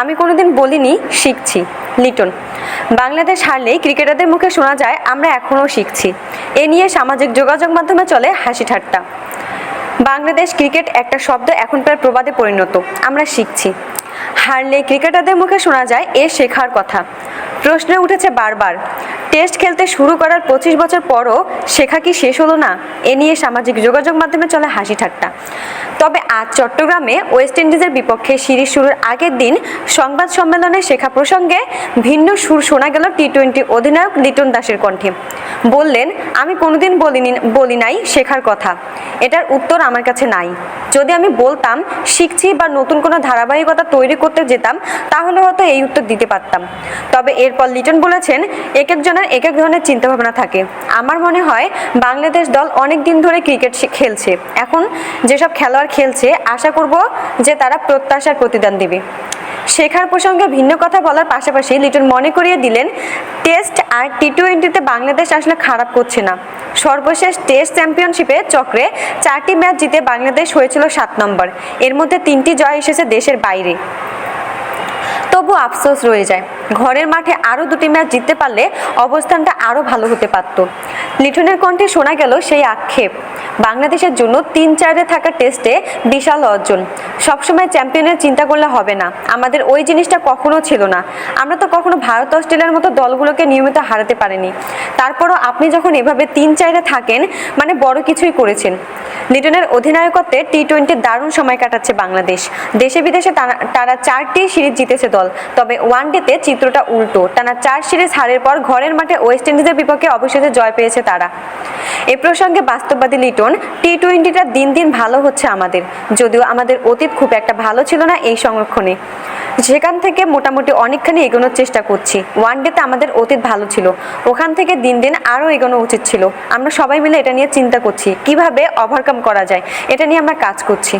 আমি কোনোদিন বলিনি, শিখছি। লিটন, বাংলাদেশ হারলেই ক্রিকেটারদের মুখে শোনা যায়, আমরা এখনও শিখছি। এ নিয়ে সামাজিক যোগাযোগ মাধ্যমে চলে হাসি ঠাট্টা। বাংলাদেশ ক্রিকেট একটা শব্দ এখন প্রায় প্রবাদে পরিণত। আমরা শিখছি। হারলে ক্রিকেটারদের মুখে শোনা যায়, এ শেখার কথা। প্রশ্ন উঠেছে বারবার। টেস্ট খেলতে শুরু করার পঁচিশ বছর পরও শেখা কি শেষ হলো না? এ নিয়ে সামাজিক যোগাযোগ মাধ্যমে চলে হাসি ঠাট্টা। তবে আজ চট্টগ্রামে ওয়েস্ট ইন্ডিজের বিপক্ষে সিরিজ শুরুর আগের দিন সংবাদ সম্মেলনে শেখা প্রসঙ্গে ভিন্ন সুর শোনা গেল টি টোয়েন্টি অধিনায়ক লিটন দাসের কণ্ঠে। বললেন, আমি কোনোদিন বলিনি, বলি নাই শেখার কথা। এটার উত্তর আমার কাছে নাই। যদি আমি বলতাম, শিখছি বা নতুন কোনো ধারাবাহিকতা তৈরি করতে যেতাম, তাহলে হয়তো এই উত্তর দিতে পারতাম। তবে এরপর লিটন বলেছেন এক একজনের এক এক ধরনের চিন্তাভাবনা থাকে। আমার মনে হয় বাংলাদেশ দল অনেক দিন ধরে ক্রিকেট খেলছে। এখন যেসব খেলোয়াড় খেলছে, আশা করব যে তারা প্রত্যাশার প্রতিদান দেবে। শেখার প্রসঙ্গে ভিন্ন কথা বলার পাশাপাশি লিটন মনে করিয়ে দিলেন, টেস্ট আর টি টোয়েন্টিতে বাংলাদেশ আসলে খারাপ করছে না। সর্বশেষ টেস্ট চ্যাম্পিয়নশিপে চক্রে চারটি ম্যাচ জিতে বাংলাদেশ হয়েছিল সাত নম্বর। এর মধ্যে তিনটি জয় এসেছে দেশের বাইরে। তবু আফসোস রয়ে যায়। ঘরের মাঠে আরও দুটি ম্যাচ জিততে পারলে অবস্থানটা আরও ভালো হতে পারত। লিটনের কণ্ঠে শোনা গেল সেই আক্ষেপ। বাংলাদেশের জন্য তিন চারে থাকা টেস্টে বিশাল অর্জন। সবসময় চ্যাম্পিয়নের চিন্তা করলে হবে না। আমাদের ওই জিনিসটা কখনো ছিল না। আমরা তো কখনো ভারত, অস্ট্রেলিয়ার মতো দলগুলোকে নিয়মিত হারাতে পারিনি। তারপরও আপনি যখন এভাবে তিন চারে থাকেন মানে বড় কিছুই করেছেন। লিটনের অধিনায়কত্বে টি টোয়েন্টির দারুণ সময় কাটাচ্ছে বাংলাদেশ। দেশে বিদেশে তারা- তারা চারটি সিরিজ জিতেছে দল। তবে ওয়ানডেতে চিত্রটা উল্টো। টানা চার সিরিজ হারের পর ঘরের মাঠে ওয়েস্ট ইন্ডিজের বিপক্ষে অবশেষে জয় পেয়েছে তারা। এ প্রসঙ্গে বাস্তববাদী লিটন টি টোয়েন্টিটা দিন দিন ভালো হচ্ছে আমাদের। যদিও আমাদের অতীত খুব একটা ভালো ছিল না এই সংরক্ষণে। সেখান থেকে মোটামুটি অনেকখানি এগোনোর চেষ্টা করছি। ওয়ান ডেতে আমাদের অতীত ভালো ছিল। ওখান থেকে দিন দিন আরও এগোনো উচিত ছিল। আমরা সবাই মিলে এটা নিয়ে চিন্তা করছি, কীভাবে ওভারকাম করা যায়? এটা নিয়ে আমরা কাজ করছি।